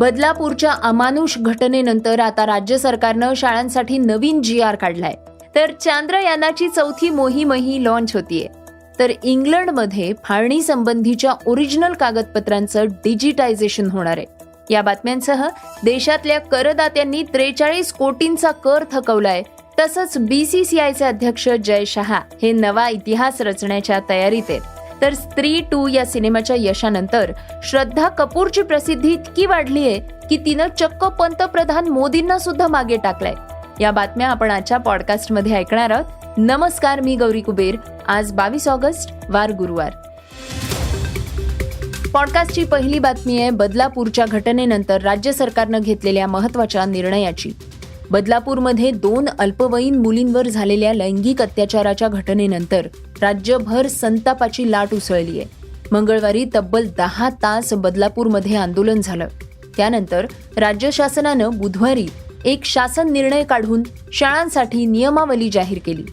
बदलापूरच्या अमानुष घटनेनंतर आता राज्य सरकारनं शाळांसाठी नवीन जी आर काढलाय. तर चांद्रयानाची चौथी मोहीमही लॉन्च होतीये. तर इंग्लंडमध्ये फाळणी संबंधीच्या ओरिजिनल कागदपत्रांचं डिजिटायझेशन होणार आहे. या बातम्यांसह देशातल्या करदात्यांनी त्रेचाळीस कोटींचा कर थकवलाय. तसंच बीसीसीआयचे अध्यक्ष जय शहा हे नवा इतिहास रचण्याच्या तयारीत आहेत. तर स्त्री टू या सिनेमाच्या यशानंतर श्रद्धा कपूरची प्रसिद्धी इतकी वाढली आहे की तिनं चक्क पंतप्रधान मोदींना सुद्धा मागे टाकलाय. या बातम्या आपण आजच्या पॉडकास्टमध्ये ऐकणार आहोत. नमस्कार मी गौरी कुबेर. आज बावीस ऑगस्ट वार गुरुवार. पॉडकास्टची पहिली बातमी आहे बदलापूरच्या घटनेनंतर राज्य सरकारनं घेतलेल्या महत्त्वाच्या निर्णयाची. बदलापूरमध्ये दोन अल्पवयीन मुलींवर झालेल्या लैंगिक अत्याचाराच्या घटनेनंतर राज्यभर संतापाची लाट उसळली आहे. मंगळवारी तब्बल दहा तास बदलापूरमध्ये आंदोलन झालं. त्यानंतर राज्य शासनानं बुधवारी एक शासन निर्णय काढून शाळांसाठी नियमावली जाहीर केली.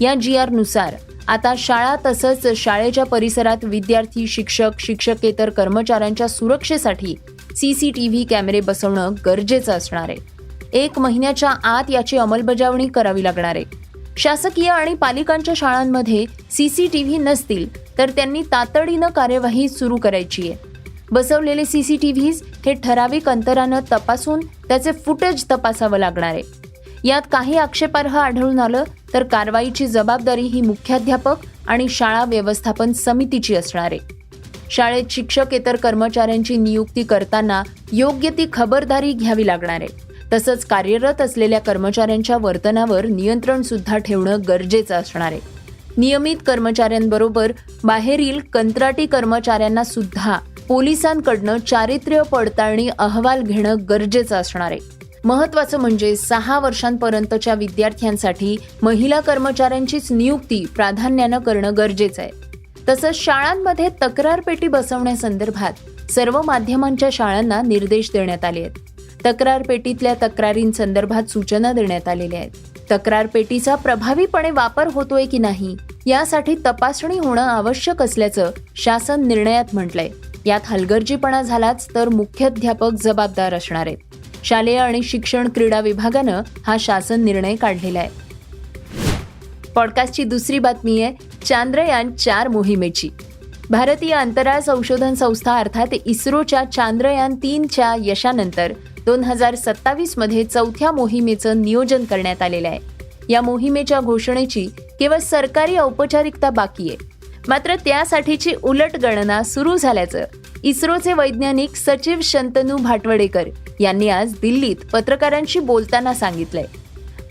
या जी आरनुसार आता शाळा तसंच शाळेच्या परिसरात विद्यार्थी शिक्षक शिक्षकेतर कर्मचाऱ्यांच्या सुरक्षेसाठी सीसीटीव्ही कॅमेरे बसवणं गरजेचं असणार आहे. एक महिन्याच्या आत याची अंमलबजावणी करावी लागणार आहे. शासकीय आणि पालिकांच्या शाळांमध्ये सीसीटीव्ही नसतील तर त्यांनी तातडीनं कार्यवाही सुरू करायची आहे. बसवलेले सीसीटीव्हीज हे ठराविक अंतरानं तपासून त्याचे फुटेज तपासावं लागणार आहे. यात काही आक्षेपार्ह आढळून आलं तर कारवाईची जबाबदारी ही मुख्याध्यापक आणि शाळा व्यवस्थापन समितीची असणार आहे. शाळेत शिक्षकेतर कर्मचाऱ्यांची नियुक्ती करताना योग्य ती खबरदारी घ्यावी लागणार आहे. तसंच कार्यरत असलेल्या कर्मचाऱ्यांच्या वर्तनावर नियंत्रण सुद्धा ठेवणं गरजेचं असणार आहे. नियमित कर्मचाऱ्यांबरोबर बाहेरील कंत्राटी कर्मचाऱ्यांना सुद्धा पोलिसांकडनं चारित्र्य पडताळणी अहवाल घेणं गरजेचं असणार आहे. महत्वाचं म्हणजे सहा वर्षांपर्यंतच्या विद्यार्थ्यांसाठी महिला कर्मचाऱ्यांचीच नियुक्ती प्राधान्यानं करणं गरजेचं आहे. तसंच शाळांमध्ये तक्रार पेटी बसवण्यासंदर्भात सर्व माध्यमांच्या शाळांना निर्देश देण्यात आले आहेत. तक्रार पेटीतल्या तक्रारींसंदर्भात सूचना देण्यात आलेल्या आहेत. तक्रार पेटीचा प्रभावीपणे वापर होतोय की नाही यासाठी तपासणी होणं आवश्यक असल्याचं शासन निर्णयात म्हटलंय. यात हलगर्जीपणा झालाच तर मुख्याध्यापक जबाबदार असणार आहेत. शालेय आणि शिक्षण क्रीडा विभागानं हा शासन निर्णय काढलेला आहे. पॉडकास्टची दुसरी बातमी आहे चांद्रयान चार मोहिमेची. भारतीय अंतराळ संशोधन संस्था अर्थात इस्रोच्या चांद्रयान तीनच्या यशानंतर दोन हजार सत्तावीसमध्ये चौथ्या मोहिमेचं नियोजन करण्यात आलेलं आहे. या मोहिमेच्या घोषणेची केवळ सरकारी औपचारिकता बाकी आहे. मात्र त्यासाठीची उलट गणना सुरू झाल्याचं इस्रोचे वैज्ञानिक सचिव शंतनू भाटवडेकर यांनी आज दिल्लीत पत्रकारांशी बोलताना सांगितलंय.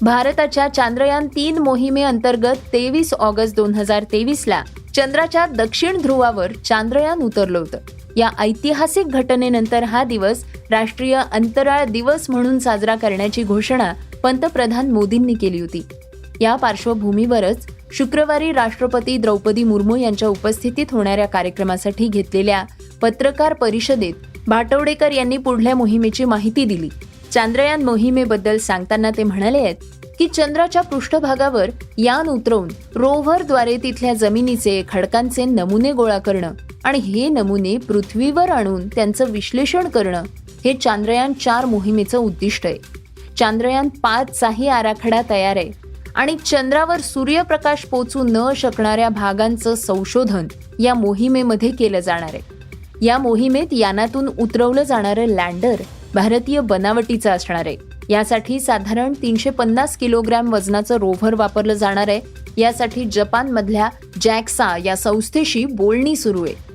भारताच्या चांद्रयान तीन मोहिमेअंतर्गत तेवीस ऑगस्ट दोन हजार तेवीसला चंद्राच्या दक्षिण ध्रुवावर चांद्रयान उतरलं होतं. या ऐतिहासिक घटनेनंतर हा दिवस राष्ट्रीय अंतराळ दिवस म्हणून साजरा करण्याची घोषणा पंतप्रधान मोदींनी केली होती. या पार्श्वभूमीवरच शुक्रवारी राष्ट्रपती द्रौपदी मुर्मू यांच्या उपस्थितीत होणाऱ्या कार्यक्रमासाठी घेतलेल्या पत्रकार परिषदेत भाटवडेकर यांनी पुढल्या मोहिमेची माहिती दिली. चांद्रयान मोहिमेबद्दल सांगताना ते म्हणाले आहेत की चंद्राच्या पृष्ठभागावर यान उतरवून रोव्हरद्वारे तिथल्या जमिनीचे खडकांचे नमुने गोळा करणं आणि हे नमुने पृथ्वीवर आणून त्यांचं विश्लेषण करणं हे चांद्रयान चार मोहिमेचं उद्दिष्ट आहे. चांद्रयान पाचचाही आराखडा तयार आहे आणि चंद्रावर सूर्यप्रकाश पोचू न शकणाऱ्या भागांचं संशोधन या मोहिमेमध्ये केलं जाणार आहे. या मोहिमेत यानातून उतरवलं जाणारं लँडर भारतीय बनावटीचं असणार आहे. यासाठी साधारण तीनशे पन्नास किलोग्रॅम वजनाचं रोव्हर वापरलं जाणार आहे. यासाठी जपानमधल्या जॅक्सा या संस्थेशी बोलणी सुरू आहे.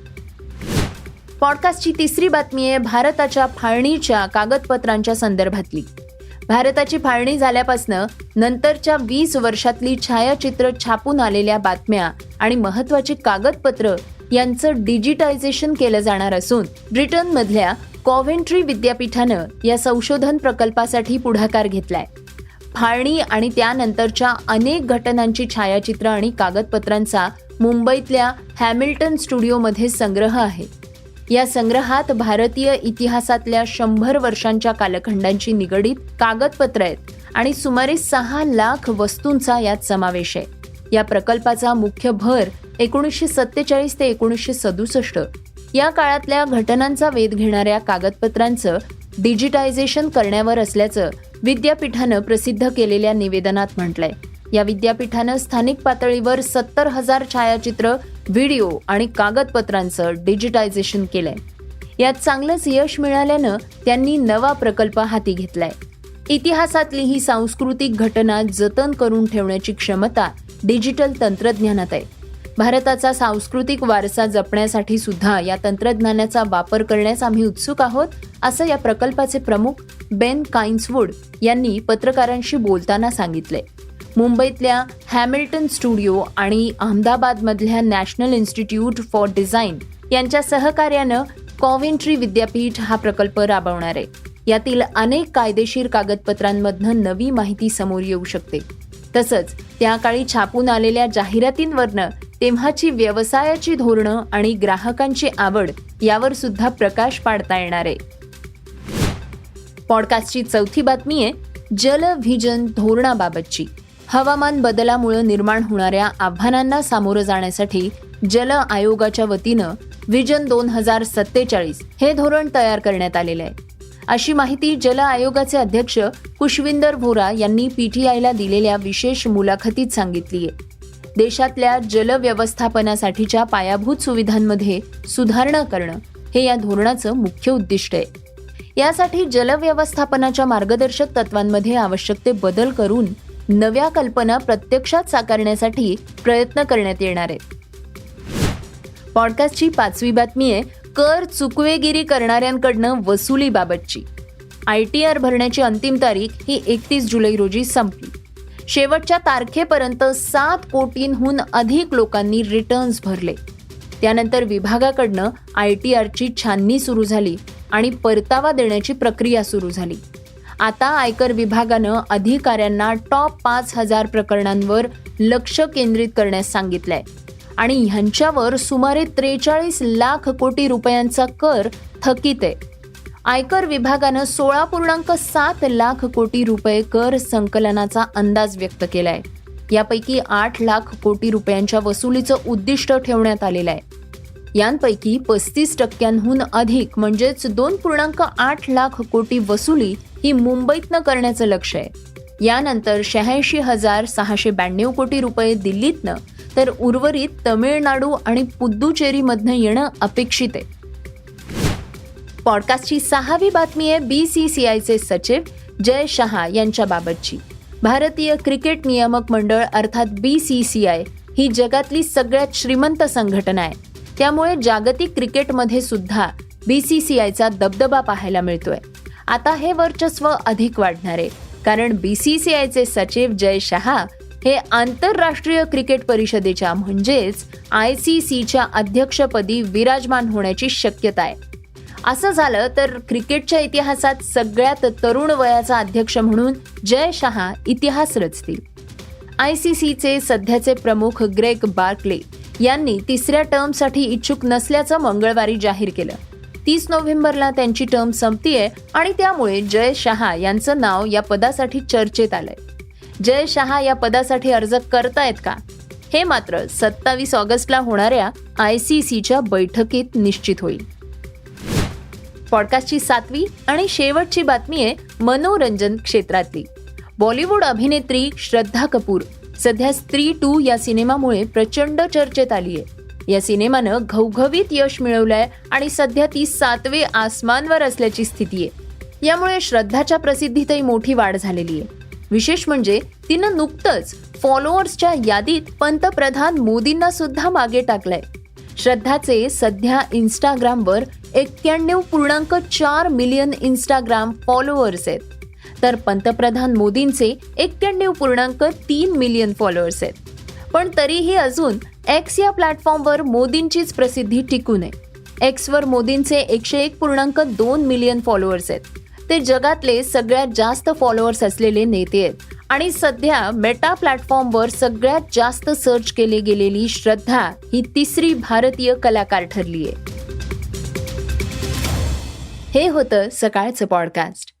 पॉडकास्टची तिसरी बातमी आहे भारताच्या फाळणीच्या कागदपत्रांच्या संदर्भातली. भारताची फाळणी झाल्यापासनं नंतरच्या वीस वर्षातली छायाचित्र छापून आलेल्या बातम्या आणि महत्वाची कागदपत्र यांचं डिजिटायझेशन केलं जाणार असून ब्रिटनमधल्या कॉव्हेंट्री विद्यापीठानं या संशोधन प्रकल्पासाठी पुढाकार घेतलाय. फाळणी आणि त्यानंतरच्या अनेक घटनांची छायाचित्र आणि कागदपत्रांचा मुंबईतल्या हॅमिल्टन स्टुडिओमध्ये संग्रह आहे. या संग्रहात भारतीय इतिहासातल्या शंभर वर्षांच्या कालखंडांची निगडीत कागदपत्र आहेत आणि सुमारे सहा लाख वस्तूंचा यात समावेश आहे. या प्रकल्पाचा मुख्य भर एकोणीसशे सत्तेचाळीस ते एकोणीसशे सदुसष्ट. या काळातल्या घटनांचा वेध घेणाऱ्या कागदपत्रांचं डिजिटायझेशन करण्यावर असल्याचं विद्यापीठानं प्रसिद्ध केलेल्या निवेदनात म्हटलंय. या विद्यापीठानं स्थानिक पातळीवर सत्तर हजार छायाचित्र व्हिडिओ आणि कागदपत्रांचं डिजिटायझेशन केलंय. यात चांगलंच यश मिळाल्यानं त्यांनी नवा प्रकल्प हाती घेतलाय. इतिहासातली ही सांस्कृतिक घटना जतन करून ठेवण्याची क्षमता डिजिटल तंत्रज्ञानात आहे. भारताचा सांस्कृतिक वारसा जपण्यासाठी सुद्धा या तंत्रज्ञानाचा वापर करण्यास आम्ही उत्सुक आहोत असं या प्रकल्पाचे प्रमुख बेन काइन्सवूड यांनी पत्रकारांशी बोलताना सांगितले मुंबईतल्या हॅमिल्टन स्टुडिओ आणि अहमदाबादमधल्या नॅशनल इन्स्टिट्यूट फॉर डिझाईन यांच्या सहकार्यानं कॉव्हेंट्री विद्यापीठ हा प्रकल्प राबवणार आहे. यातील अनेक कायदेशीर कागदपत्रांमधनं नवी माहिती समोर येऊ शकते. तसंच त्या काळी छापून आलेल्या जाहिरातींवरनं तेव्हाची व्यवसायाची धोरणं आणि ग्राहकांची आवड यावर सुद्धा प्रकाश पाडता येणार आहे. पॉडकास्टची चौथी बातमी आहे जल व्हिजन धोरणाबाबतची. हवामान बदलामुळे निर्माण होणाऱ्या आव्हानांना सामोरं जाण्यासाठी जल आयोगाच्या वतीनं व्हिजन दोन हजार सत्तेचाळीस हे धोरण तयार करण्यात आलेलं आहे. अशी माहिती जल आयोगाचे अध्यक्ष कुशविंदर व्होरा यांनी पीटीआयला दिलेल्या विशेष मुलाखतीत सांगितली आहे देशातल्या जल व्यवस्थापनासाठीच्या पायाभूत सुविधांमध्ये सुधारणा करणं हे या धोरणाचं मुख्य उद्दिष्ट आहे. यासाठी जल व्यवस्थापनाच्या मार्गदर्शक तत्वांमध्ये आवश्यक ते बदल करून नव्या कल्पना प्रत्यक्षात साकारण्यासाठी प्रयत्न करण्यात येणार आहेत. पॉडकास्टची पाचवी बातमी आहे कर चुकवेगिरी करणाऱ्यांकडनं वसुलीबाबतची आय टी आर भरण्याची अंतिम तारीख ही एकतीस जुलै रोजी संपली. शेवटच्या तारखेपर्यंत सात कोटींहून अधिक लोकांनी रिटर्न्स भरले. त्यानंतर विभागाकडनं आय टी आरची छाननी सुरू झाली आणि परतावा देण्याची प्रक्रिया सुरू झाली. आता आयकर विभागानं अधिकाऱ्यांना टॉप पाच हजार प्रकरणांवर लक्ष केंद्रित करण्यास सांगितलंय. आणि ह्यांच्यावर सुमारे त्रेचाळीस लाख कोटी रुपयांचा कर थकीत आहे. आयकर विभागानं सोळा पूर्णांक सात लाख कोटी रुपये कर संकलनाचा अंदाज व्यक्त केलाय. यापैकी आठ लाख कोटी रुपयांच्या वसुलीचं उद्दिष्ट ठेवण्यात आलेलं आहे. यांपैकी पस्तीस टक्क्यांहून अधिक म्हणजेच दोन पूर्णांक आठ लाख कोटी वसुली ही मुंबईतनं करण्याचं लक्ष आहे. यानंतर शहाऐंशी हजार सहाशे ब्याण्णव कोटी रुपये दिल्लीतनं तर उर्वरित तमिळनाडू आणि पुद्दुचेरीमधनं येणं अपेक्षित आहे. पॉडकास्टची सहावी बातमी आहे बी सी सी आयचे सचिव जय शहा यांच्याबाबतची. भारतीय क्रिकेट नियामक मंडळ अर्थात बी सी सी आय ही जगातली सगळ्यात श्रीमंत संघटना आहे. त्यामुळे जागतिक क्रिकेटमध्ये सुद्धा बी सी सी आयचा दबदबा पाहायला मिळतोय. आता हे वर्चस्व अधिक वाढणार आहे कारण बी सी सी आयचे सचिव जय शहा हे आंतरराष्ट्रीय क्रिकेट परिषदेच्या म्हणजेच आय सी सीच्या अध्यक्षपदी विराजमान होण्याची शक्यता आहे. असं झालं तर क्रिकेटच्या इतिहासात सगळ्यात तरुण वयाचा अध्यक्ष म्हणून जय शहा इतिहास रचतील आय सी सीचे सध्याचे प्रमुख ग्रेक बार्कले यांनी तिसऱ्या टर्मसाठी इच्छुक नसल्याचं मंगळवारी जाहीर केलं. तीस नोव्हेंबरला त्यांची टर्म संपतीये आणि त्यामुळे जय शहा यांचं नाव या पदासाठी चर्चेत आलंय. जय शहा या पदासाठी अर्ज करतायत का? हे मात्र सत्तावीस ऑगस्टला होणाऱ्या आय सी सीच्या बैठकीत निश्चित होईल. पॉडकास्टची सातवी आणि शेवटची बातमी आहे मनोरंजन क्षेत्रातली. बॉलिवूड अभिनेत्री श्रद्धा कपूर सध्या स्त्री टू या सिनेमामुळे प्रचंड चर्चेत आली आहे या सिनेमानं घवघवीत यश मिळवलंय आणि सध्या ती सातवे आसमानवर असल्याची स्थिती आहे. यामुळे श्रद्धाच्या प्रसिद्धीतही मोठी वाढ झालेली आहे. विशेष म्हणजे तिनं नुकतंच फॉलोअर्सच्या यादीत पंतप्रधान मोदींना सुद्धा मागे टाकलंय. श्रद्धाचे सध्या इंस्टाग्रामवर एक्क्याण्णव पूर्णांक चार मिलियन इंस्टाग्राम फॉलोअर्स आहेत. तर पंतप्रधान मोदींचे एक्क्याण्णव पूर्णांक तीन मिलियन फॉलोअर्स आहेत. पण तरीही अजून एक्स या प्लॅटफॉर्मवर मोदींचीच प्रसिद्धी टिकून आहे एक्सवर मोदींचे एकशे एक पूर्णांक दोन मिलियन फॉलोअर्स आहेत. ते जगातले सगळ्यात जास्त फॉलोअर्स असलेले नेते आहेत आणि सध्या मेटा प्लॅटफॉर्मवर सगळ्यात जास्त सर्च केली गेलेली श्रद्धा ही तिसरी भारतीय कलाकार ठरली आहे हे होतं सकाळचं पॉडकास्ट